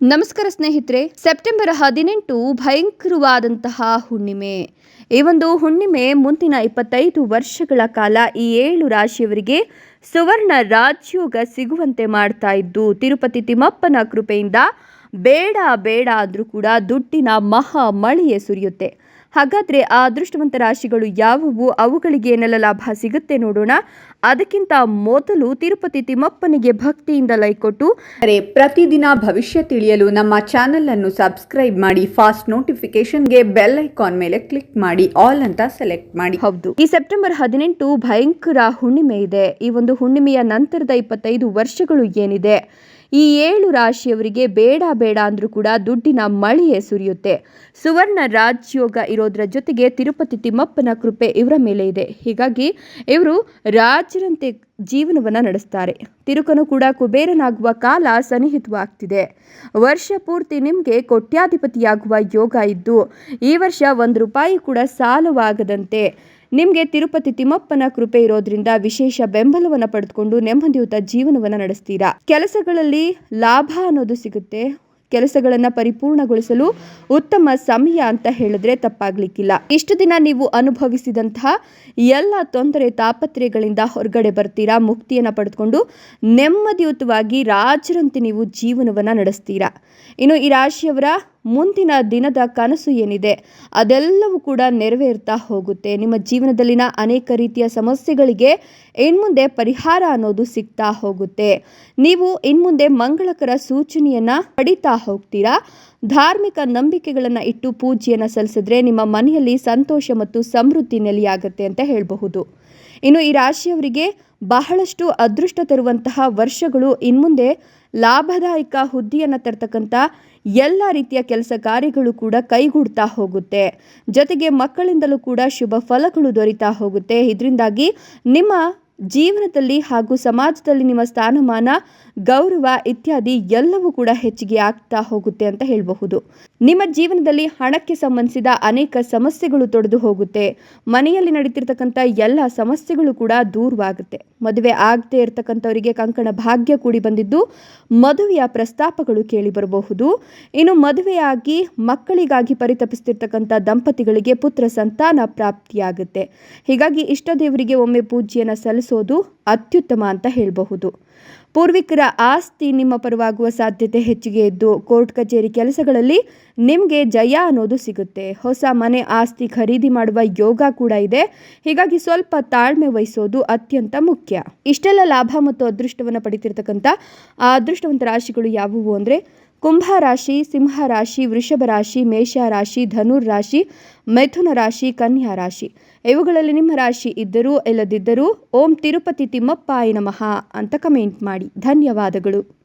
ನಮಸ್ಕಾರ ಸ್ನೇಹಿತರೆ, ಸೆಪ್ಟೆಂಬರ್ ಹದಿನೆಂಟು ಭಯಂಕರವಾದಂತಹ ಹುಣ್ಣಿಮೆ. ಈ ಒಂದು ಹುಣ್ಣಿಮೆ ಮುಂದಿನ ಇಪ್ಪತ್ತೈದು ವರ್ಷಗಳ ಕಾಲ ಈ ಏಳು ರಾಶಿಯವರಿಗೆ ಸುವರ್ಣ ರಾಜ್ಯೋಗ ಸಿಗುವಂತೆ ಮಾಡ್ತಾ ಇದ್ದು, ತಿರುಪತಿ ತಿಮ್ಮಪ್ಪನ ಕೃಪೆಯಿಂದ ಬೇಡ ಬೇಡ ಆದರೂ ಕೂಡ ದುಡ್ಡಿನ ಮಹಾ ಮಳೆಯೇ ಸುರಿಯುತ್ತೆ. ಹಾಗಾದ್ರೆ ಆ ಅದೃಷ್ಟವಂತ ರಾಶಿಗಳು ಯಾವುವು? ಅವುಗಳಿಗೆ ಏನೆಲ್ಲ ಲಾಭ ಸಿಗುತ್ತೆ ನೋಡೋಣ. ಅದಕ್ಕಿಂತ ಮೊದಲು ತಿರುಪತಿ ತಿಮ್ಮಪ್ಪನಿಗೆ ಭಕ್ತಿಯಿಂದ ಲೈಕ್ ಕೊಟ್ಟು. ಪ್ರತಿದಿನ ಭವಿಷ್ಯ ತಿಳಿಯಲು ನಮ್ಮ ಚಾನೆಲ್ ಅನ್ನು ಸಬ್ಸ್ಕ್ರೈಬ್ ಮಾಡಿ ಫಾಸ್ಟ್ ನೋಟಿಫಿಕೇಶನ್ಗೆ ಬೆಲ್ ಐಕಾನ್ ಮೇಲೆ ಕ್ಲಿಕ್ ಮಾಡಿ ಆಲ್ ಅಂತ ಸೆಲೆಕ್ಟ್ ಮಾಡಿ. ಹೌದು. ಈ ಸೆಪ್ಟೆಂಬರ್ ಹದಿನೆಂಟು ಭಯಂಕರ ಹುಣ್ಣಿಮೆ ಇದೆ. ಈ ಒಂದು ಹುಣ್ಣಿಮೆಯ ನಂತರದ ಇಪ್ಪತ್ತೈದು ವರ್ಷಗಳು ಏನಿದೆ? ಈ ಏಳು ರಾಶಿಯವರಿಗೆ ಬೇಡ ಬೇಡ ಅಂದ್ರೂ ಕೂಡ ದುಡ್ಡಿನ ಮಳೆಯೇ ಸುರಿಯುತ್ತೆ. ಸುವರ್ಣ ರಾಜ್ಯೋಗ ಇರೋದ್ರ ಜೊತೆಗೆ ತಿರುಪತಿ ತಿಮ್ಮಪ್ಪನ ಕೃಪೆ ಇವರ ಮೇಲೆ ಇದೆ. ಹೀಗಾಗಿ ಇವರು ರಾಜರಂತೆ ಜೀವನವನ್ನು ನಡೆಸ್ತಾರೆ. ತಿರುಕನು ಕೂಡ ಕುಬೇರನಾಗುವ ಕಾಲ ಸನ್ನಿಹಿತವಾಗ್ತಿದೆ. ವರ್ಷ ಪೂರ್ತಿ ನಿಮಗೆ ಕೋಟ್ಯಾಧಿಪತಿಯಾಗುವ ಯೋಗ ಇದ್ದು, ಈ ವರ್ಷ ಒಂದು ರೂಪಾಯಿ ಕೂಡ ಸಾಲವಾಗದಂತೆ ನಿಮಗೆ ತಿರುಪತಿ ತಿಮ್ಮಪ್ಪನ ಕೃಪೆ ಇರೋದ್ರಿಂದ ವಿಶೇಷ ಬೆಂಬಲವನ್ನು ಪಡೆದುಕೊಂಡು ನೆಮ್ಮದಿಯುತ ಜೀವನವನ್ನು ನಡೆಸ್ತೀರಾ? ಕೆಲಸಗಳಲ್ಲಿ ಲಾಭ ಅನ್ನೋದು ಸಿಗುತ್ತೆ. ಕೆಲಸಗಳನ್ನು ಪರಿಪೂರ್ಣಗೊಳಿಸಲು ಉತ್ತಮ ಸಮಯ ಅಂತ ಹೇಳಿದ್ರೆ ತಪ್ಪಾಗ್ಲಿಕ್ಕಿಲ್ಲ. ಇಷ್ಟು ದಿನ ನೀವು ಅನುಭವಿಸಿದಂತಹ ಎಲ್ಲ ತೊಂದರೆ, ತಾಪತ್ರಯಗಳಿಂದ ಹೊರಗಡೆ ಬರ್ತೀರಾ? ಮುಕ್ತಿಯನ್ನು ಪಡೆದುಕೊಂಡು ನೆಮ್ಮದಿಯುತವಾಗಿ ರಾಜರಂತೆ ನೀವು ಜೀವನವನ್ನು ನಡೆಸ್ತೀರಾ? ಇನ್ನು ಈ ರಾಶಿಯವರ ಮುಂದಿನ ದಿನದ ಕನಸು ಏನಿದೆ, ಅದೆಲ್ಲವೂ ಕೂಡ ನೆರವೇರ್ತಾ ಹೋಗುತ್ತೆ. ನಿಮ್ಮ ಜೀವನದಲ್ಲಿನ ಅನೇಕ ರೀತಿಯ ಸಮಸ್ಯೆಗಳಿಗೆ ಇನ್ಮುಂದೆ ಪರಿಹಾರ ಅನ್ನೋದು ಸಿಗ್ತಾ ಹೋಗುತ್ತೆ. ನೀವು ಇನ್ಮುಂದೆ ಮಂಗಳಕರ ಸೂಚನೆಯನ್ನು ಪಡಿತಾ ಹೋಗ್ತೀರಾ? ಧಾರ್ಮಿಕ ನಂಬಿಕೆಗಳನ್ನು ಇಟ್ಟು ಪೂಜೆಯನ್ನು ಸಲ್ಲಿಸಿದ್ರೆ ನಿಮ್ಮ ಮನೆಯಲ್ಲಿ ಸಂತೋಷ ಮತ್ತು ಸಮೃದ್ಧಿ ನೆಲೆಯಾಗುತ್ತೆ ಅಂತ ಹೇಳಬಹುದು. ಇನ್ನು ಈ ರಾಶಿಯವರಿಗೆ ಬಹಳಷ್ಟು ಅದೃಷ್ಟ ತರುವಂತಹ ವರ್ಷಗಳು ಇನ್ಮುಂದೆ ಲಾಭದಾಯಕ ಹುದ್ದೆಯನ್ನು ತರ್ತಕ್ಕಂಥ ಎಲ್ಲ ರೀತಿಯ ಕೆಲಸ ಕಾರ್ಯಗಳು ಕೂಡ ಕೈಗೂಡ್ತಾ ಹೋಗುತ್ತೆ. ಜೊತೆಗೆ ಮಕ್ಕಳಿಂದಲೂ ಕೂಡ ಶುಭ ಫಲಗಳು ದೊರೀತಾ ಹೋಗುತ್ತೆ. ಇದರಿಂದಾಗಿ ನಿಮ್ಮ ಜೀವನದಲ್ಲಿ ಹಾಗೂ ಸಮಾಜದಲ್ಲಿ ನಿಮ್ಮ ಸ್ಥಾನಮಾನ, ಗೌರವ ಇತ್ಯಾದಿ ಎಲ್ಲವೂ ಕೂಡ ಹೆಚ್ಚಿಗೆ ಆಗ್ತಾ ಹೋಗುತ್ತೆ ಅಂತ ಹೇಳಬಹುದು. ನಿಮ್ಮ ಜೀವನದಲ್ಲಿ ಹಣಕ್ಕೆ ಸಂಬಂಧಿಸಿದ ಅನೇಕ ಸಮಸ್ಯೆಗಳು ತೊಡೆದು ಹೋಗುತ್ತೆ. ಮನೆಯಲ್ಲಿ ನಡೀತಿರ್ತಕ್ಕಂಥ ಎಲ್ಲ ಸಮಸ್ಯೆಗಳು ಕೂಡ ದೂರವಾಗುತ್ತೆ. ಮದುವೆ ಆಗದೆ ಇರತಕ್ಕಂಥವರಿಗೆ ಕಂಕಣ ಭಾಗ್ಯ ಕೂಡಿ ಬಂದಿದ್ದು ಮದುವೆಯ ಪ್ರಸ್ತಾಪಗಳು ಕೇಳಿ ಬರಬಹುದು. ಇನ್ನು ಮದುವೆಯಾಗಿ ಮಕ್ಕಳಿಗಾಗಿ ಪರಿತಪಿಸ್ತಿರ್ತಕ್ಕಂಥ ದಂಪತಿಗಳಿಗೆ ಪುತ್ರ ಸಂತಾನ ಪ್ರಾಪ್ತಿಯಾಗುತ್ತೆ. ಹೀಗಾಗಿ ಇಷ್ಟ ದೇವರಿಗೆ ಒಮ್ಮೆ ಪೂಜೆಯನ್ನು ಸಲ್ಲಿಸೋದು ಅತ್ಯುತ್ತಮ ಅಂತ ಹೇಳಬಹುದು. ಪೂರ್ವಿಕರ ಆಸ್ತಿ ನಿಮ್ಮ ಪರವಾಗುವ ಸಾಧ್ಯತೆ ಹೆಚ್ಚಿಗೆ ಇದ್ದು, ಕೋರ್ಟ್ ಕಚೇರಿ ಕೆಲಸಗಳಲ್ಲಿ ನಿಮಗೆ ಜಯ ಅನ್ನೋದು ಸಿಗುತ್ತೆ. ಹೊಸ ಮನೆ ಆಸ್ತಿ ಖರೀದಿ ಮಾಡುವ ಯೋಗ ಕೂಡ ಇದೆ. ಹೀಗಾಗಿ ಸ್ವಲ್ಪ ತಾಳ್ಮೆ ವಹಿಸೋದು ಅತ್ಯಂತ ಮುಖ್ಯ. ಇಷ್ಟೆಲ್ಲ ಲಾಭ ಮತ್ತು ಅದೃಷ್ಟವನ್ನು ಪಡಿತಿರ್ತಕ್ಕಂಥ ಆ ಅದೃಷ್ಟವಂತ ರಾಶಿಗಳು ಯಾವುವು ಅಂದರೆ ಕುಂಭ ರಾಶಿ, ಸಿಂಹ ರಾಶಿ, ವೃಷಭ ರಾಶಿ, ಮೇಷ ರಾಶಿ, ಧನುರ್ ರಾಶಿ, ಮಿಥುನ ರಾಶಿ, ಕನ್ಯಾ ರಾಶಿ. ಇವುಗಳಲ್ಲಿ ನಿಮ್ಮ ರಾಶಿ ಇದ್ದರೂ, ಇಲ್ಲದಿದ್ದರೂ ಓಂ ತಿರುಪತಿ ತಿಮ್ಮಪ್ಪಾಯ ನಮಃ ಅಂತ ಕಮೆಂಟ್ ಮಾಡಿ. ಧನ್ಯವಾದಗಳು.